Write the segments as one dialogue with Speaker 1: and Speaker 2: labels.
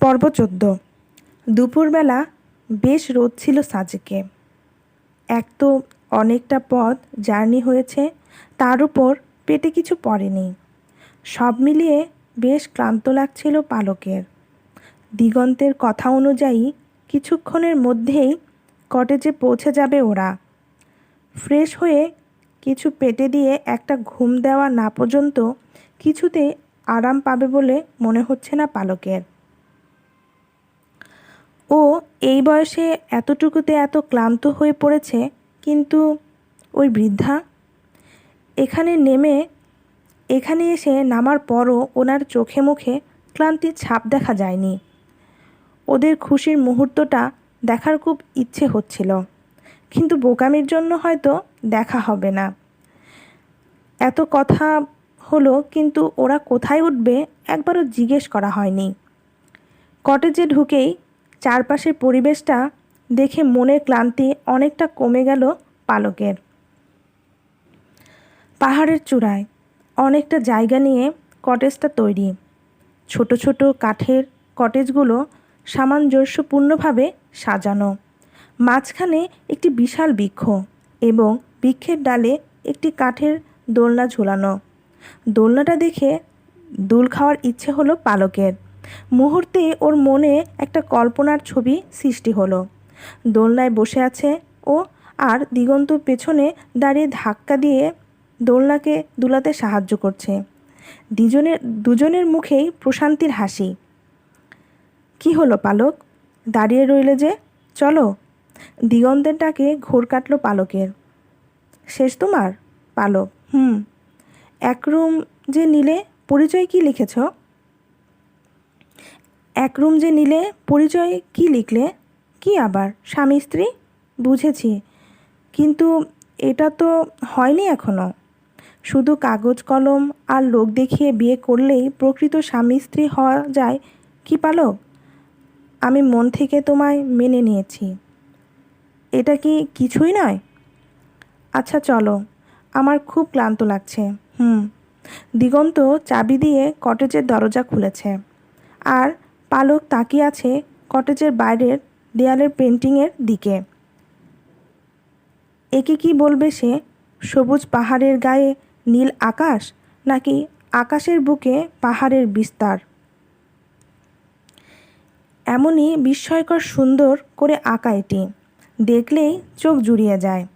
Speaker 1: পর্ব চোদ্দ দুপুরবেলা বেশ রোদ ছিল সাজেকে। এক তো অনেকটা পথ জার্নি হয়েছে, তার উপর পেটে কিছু পড়েনি। সব মিলিয়ে বেশ ক্লান্ত লাগছিল পালকের। দিগন্তের কথা অনুযায়ী কিছুক্ষণের মধ্যেই কটেজে পৌঁছে যাবে ওরা। ফ্রেশ হয়ে কিছু পেটে দিয়ে একটা ঘুম দেওয়া না পর্যন্ত কিছুতে আরাম পাবে বলে মনে হচ্ছে না পালকের। ও এই বয়সে এতটুকুতে এত ক্লান্ত হয়ে পড়েছে, কিন্তু ওই বৃদ্ধা? এখানে নেমে, এখানে এসে নামার পরও ওনার চোখে মুখে ক্লান্তির ছাপ দেখা যায়নি। ওদের খুশির মুহূর্তটা দেখার খুব ইচ্ছে হচ্ছিল, কিন্তু বোকামির জন্য হয়তো দেখা হবে না। এত কথা হলো, কিন্তু ওরা কোথায় উঠবে একবারও জিজ্ঞেস করা হয়নি। কটেজে ঢুকেই চারপাশের পরিবেশটা দেখে মনের ক্লান্তি অনেকটা কমে গেল পালকের। পাহাড়ের চূড়ায় অনেকটা জায়গা নিয়ে কটেজটা তৈরি। ছোট ছোট কাঠের কটেজগুলো সামঞ্জস্যপূর্ণভাবে সাজানো। মাঝখানে একটি বিশাল বৃক্ষ এবং বৃক্ষের ডালে একটি কাঠের দোলনা ঝুলানো। দোলনাটা দেখে দুল খাওয়ার ইচ্ছে হলো পালকের। মুহূর্তে ওর মনে একটা কল্পনার ছবি সৃষ্টি হলো। দোলনায় বসে আছে ও আর দিগন্ত পেছনে দাঁড়িয়ে ধাক্কা দিয়ে দোলনাকে দুলাতে সাহায্য করছে। দুজনের দুজনের মুখেই প্রশান্তির হাসি। কি হলো পালক? দাঁড়িয়ে রইলে যে? চলো। দিগন্তের ডাকে ঘোর কাটলো পালকের। শেষ তোমার? পালক, হুম। এক রুম যে নিলে, পরিচয় কি লিখেছ? এক রুম যে নিলে, পরিচয় কি লিখলে? কি আবার? স্বামী, স্ত্রী? বুঝেছি। কিন্তু এটা তো হয়নি এখনও শুধু কাগজ, কলম আর লোক দেখিয়ে বিয়ে করলেই প্রকৃত স্বামী, স্ত্রী হওয়া যায় কি পালক? আমি মন থেকে তোমায় মেনে নিয়েছি। এটা কি কিছুই নয়? আচ্ছা চলো। আমার খুব ক্লান্ত লাগছে। হুম। দিগন্ত চাবি দিয়ে কটেজের দরজা খুলেছে। আর পালক তাকিয়ে আছে কটেজের বাইরের দেয়ালের পেন্টিংয়ের দিকে। একে কি বলবে সে? সবুজ পাহাড়ের গায়ে নীল আকাশ নাকি আকাশের বুকে পাহাড়ের বিস্তার? এমনই বিস্ময়কর সুন্দর করে আঁকা এটি। দেখলেই চোখ জুড়িয়ে যায়।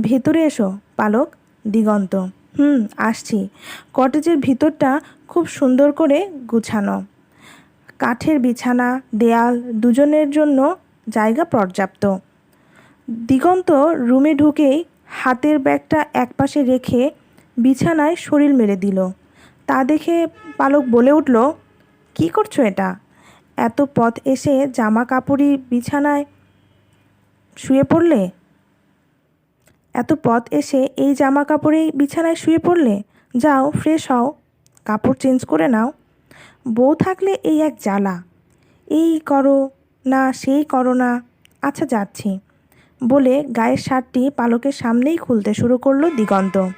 Speaker 1: ভেতরে এসো, পালক, দিগন্ত। হুম, আসছি। কটেজের ভিতরটা খুব সুন্দর করে গুছানো। কাঠের বিছানা, দেয়াল দুজনের জন্য জায়গা পর্যাপ্ত। দিগন্ত রুমে ঢুকেই হাতের ব্যাগটা একপাশে রেখে বিছানায় শরীর মেরে দিল। তা দেখে পালক বলে উঠল, কি করছ এটা? এত পথ এসে জামা কাপড়ই বিছানায় শুয়ে পড়লে? এত পথ এসে এই জামা কাপড়েই বিছানায় শুয়ে পড়লে? যাও, ফ্রেশ হও, কাপড় চেঞ্জ করে নাও। বউ থাকলে এই এক জ্বালা। এই করো না, সেই করো না। আচ্ছা যাচ্ছি। বলে গায়ের শার্টটি পালকের সামনেই খুলতে শুরু করল দিগন্ত।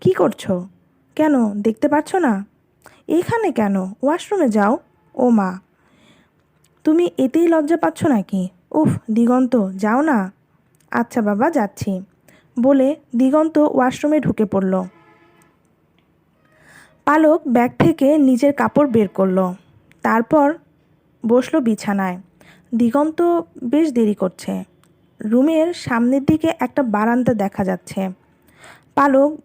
Speaker 1: কি করছ? কেন, দেখতে পাচ্ছ না? এইখানে কেন? ওয়াশরুমে যাও। ও মা। তুমি এতেই লজ্জা পাচ্ছ নাকি? উফ, দিগন্ত, যাও না। আচ্ছা বাবা, যাচ্ছি। বলে দিগন্ত ওয়াশরুমে ঢুকে পড়ল। পালক ব্যাগ থেকে নিজের কাপড় বের করল। তারপর বসল বিছানায়। দিগন্ত বেশ দেরি করছে। রুমের সামনের দিকে একটা বারান্দা দেখা যাচ্ছে। পালক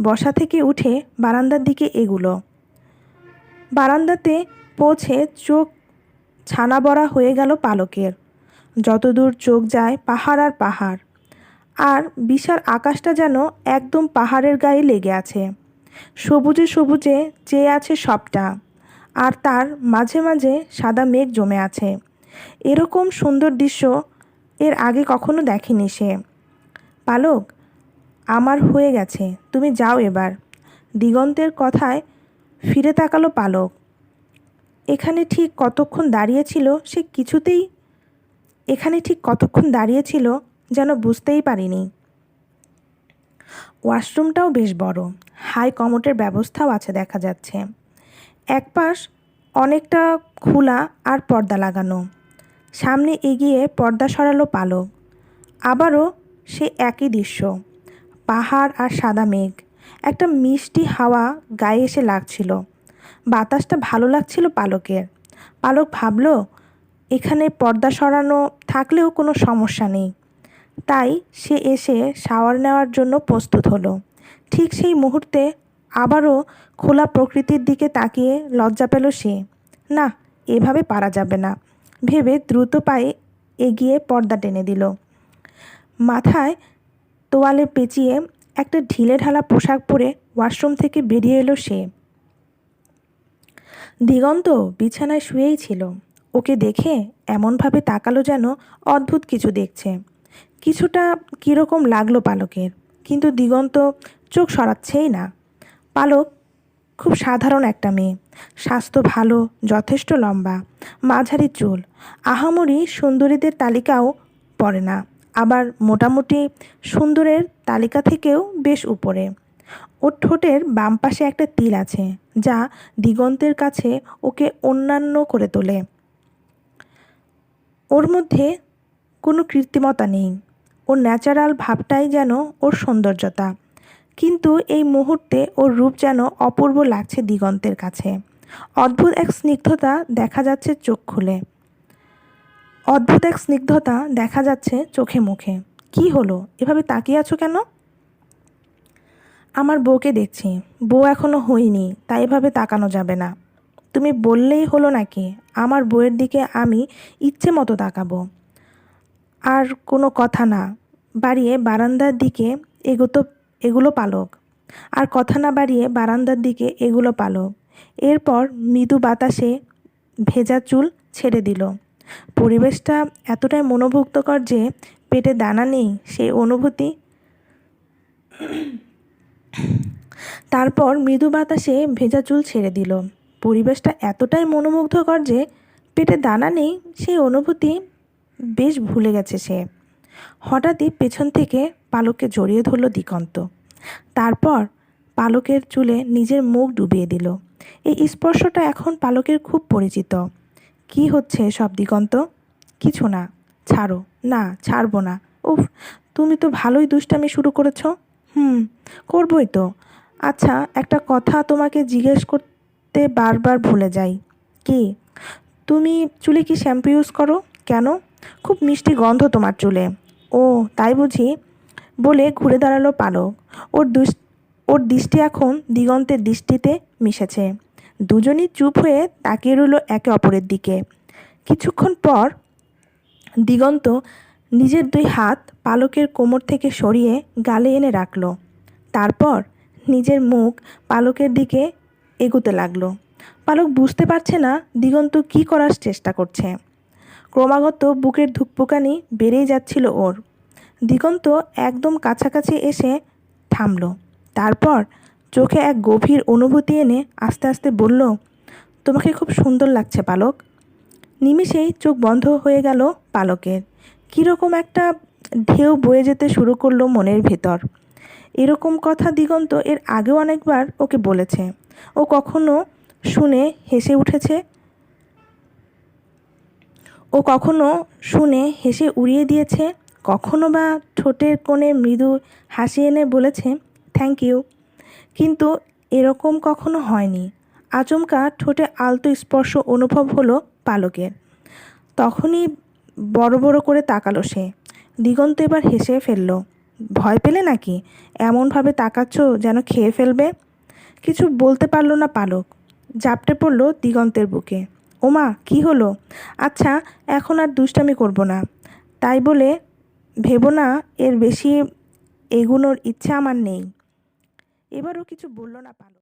Speaker 1: বসা থেকে উঠে বারান্দার দিকে এগুলো। বারান্দাতে পৌঁছে চোখ ছানা বড়া হয়ে গেল পালকের। যতদূর চোখ যায় পাহাড় আর পাহাড়। আর বিশাল আকাশটা যেন একদম পাহাড়ের গায়ে লেগে আছে। সবুজে সবুজে চেয়ে আছে সবটা। আর তার মাঝে মাঝে সাদা মেঘ জমে আছে। এরকম সুন্দর দৃশ্য এর আগে কখনো দেখেনি সে। পালক, আমার হয়ে গেছে, তুমি যাও এবার। দিগন্তের কথায় ফিরে তাকালো পালক। এখানে ঠিক কতক্ষণ দাঁড়িয়েছিল সে কিছুতেই, এখানে ঠিক কতক্ষণ দাঁড়িয়েছিল যেন বুঝতেই পারিনি। ওয়াশরুমটাও বেশ বড়, হাই কমোটের ব্যবস্থাও আছে দেখা যাচ্ছে। এক পাশ অনেকটা খোলা আর পর্দা লাগানো, সামনে এগিয়ে পর্দা সরালো পালক, আবারও সে একই দৃশ্য, পাহাড় আর সাদা মেঘ, একটা মিষ্টি হাওয়া গায়ে এসে লাগছিল, বাতাসটা ভালো লাগছিল পালকের, পালক ভাবলো, এখানে পর্দা সরানো থাকলেও কোনো সমস্যা নেই। তাই সে এসে শাওয়ার নেওয়ার জন্য প্রস্তুত হলো। ঠিক সেই মুহূর্তে আবারও খোলা প্রকৃতির দিকে তাকিয়ে লজ্জা পেল সে। না, এভাবে পারা যাবে না। ভেবে দ্রুত পায়ে এগিয়ে পর্দা টেনে দিল। মাথায় তোয়ালে পেঁচিয়ে একটা ঢিলে ঢালা পোশাক পরে ওয়াশরুম থেকে বেরিয়ে এলো সে। দিগন্ত বিছানায় শুয়েই ছিল। ওকে দেখে এমনভাবে তাকালো যেন অদ্ভুত কিছু দেখছে। কিছুটা কীরকম লাগল পালকের, কিন্তু দিগন্ত চোখ সরাচ্ছেই না। পালক খুব সাধারণ একটা মেয়ে, স্বাস্থ্য ভালো, যথেষ্ট লম্বা, মাঝারি চুল, আহামরি সুন্দরীদের তালিকাও পড়ে না, আবার মোটামুটি সুন্দরের তালিকা থেকেও বেশ উপরে। ওর ঠোঁটের বাম পাশে একটা তিল আছে, যা দিগন্তের কাছে ওকে অন্যান্য করে তোলে। ওর মধ্যে কোনো কৃত্রিমতা নেই ওর ন্যাচারাল ভাবটাই যেন ওর সৌন্দর্যতা। কিন্তু এই মুহূর্তে ওর রূপ যেন অপূর্ব লাগছে দিগন্তের কাছে। অদ্ভুত এক স্নিগ্ধতা দেখা যাচ্ছে চোখ খুলে। অদ্ভুত এক স্নিগ্ধতা দেখা যাচ্ছে চোখে মুখে। কি হলো? এভাবে তাকিয়ে আছো কেন? আমার বউকে দেখছি। বউ এখনও হইনি, তাই এভাবে তাকানো যাবে না। তুমি বললেই হলো নাকি? আমার বউয়ের দিকে আমি ইচ্ছে মতো তাকাবো। আর কোনো কথা না। বাড়িয়ে বারান্দার দিকে এগোতো, এগুলো পালক। আর কথা না বাড়িয়ে বারান্দার দিকে এগুলো পালক। এরপর মৃদু বাতাসে ভেজা চুল ছেড়ে দিল। পরিবেশটা এতটাই মনোভুক্তকর যে পেটে দানা নেই সেই অনুভূতি। তারপর মৃদু বাতাসে ভেজা চুল ছেড়ে দিল। পরিবেশটা এতটাই মনোমুগ্ধকর যে পেটে দানা নেই সেই অনুভূতি বেশ ভুলে গেছে সে। হঠাৎই পেছন থেকে পালককে জড়িয়ে ধরল দিগন্ত। তারপর পালকের চুলে নিজের মুখ ডুবিয়ে দিল। এই স্পর্শটা এখন পালকের খুব পরিচিত। কি হচ্ছে সব দিগন্ত? কিছু না, ছাড়ো। না, ছাড়বো না। উফ, তুমি তো ভালোই দুষ্টামি শুরু করেছ। হুম, করবই তো। আচ্ছা একটা কথা তোমাকে জিজ্ঞেস করতে বারবার ভুলে যাই। কি? তুমি চুলে কি শ্যাম্পু ইউজ করো? কেন? খুব মিষ্টি গন্ধ তোমার চুলে। ও, তাই বুঝি? বলে ঘুরে দাঁড়াল পালক। ওর ওর দৃষ্টি এখন দিগন্তের দৃষ্টিতে মিশেছে। দুজনই চুপ হয়ে তাকিয়ে রইল একে অপরের দিকে। কিছুক্ষণ পর দিগন্ত নিজের দুই হাত পালকের কোমর থেকে সরিয়ে গালে এনে রাখল। তারপর নিজের মুখ পালকের দিকে এগোতে লাগল। পালক বুঝতে পারছে না দিগন্ত কি করার চেষ্টা করছে। ক্রমাগত বুকের ধুকপুকানি বেড়েই যাচ্ছিল ওর। দিগন্ত একদম কাছাকাছি এসে থামল। তারপর চোখে এক গভীর অনুভূতি এনে আস্তে আস্তে বলল, তোমাকে খুব সুন্দর লাগছে, পালক। নিমিষেই চোখ বন্ধ হয়ে গেল পালকের। কীরকম একটা ঢেউ বয়ে যেতে শুরু করল মনের ভেতর। এরকম কথা দিগন্ত এর আগেও অনেকবার ওকে বলেছে। ও কখনো শুনে হেসে উঠেছে ও কখনো শুনে হেসে উড়িয়ে দিয়েছে, কখনো বা ঠোঁটের কোণে মৃদু হাসি এনে বলেছে থ্যাংক ইউ কিন্তু এরকম কখনো হয়নি। আচমকা ঠোঁটে আলতো স্পর্শ অনুভব হলো পালকের। তখনই বড় বড় করে তাকালো সে। দিগন্ত এবার হেসে ফেলল, ভয় পেলে নাকি? এমনভাবে তাকাচ্ছ যেন খেয়ে ফেলবে? কিছু বলতে পারল না পালক। জাপটে পড়ল দিগন্তের বুকে। ওমা, কি হলো? আচ্ছা এখন আর দুষ্টামি করব না। তাই বলে ভেবো না, এর বেশি এগুনোর ইচ্ছা আমার নেই। এবারও কিছু বলল না পালক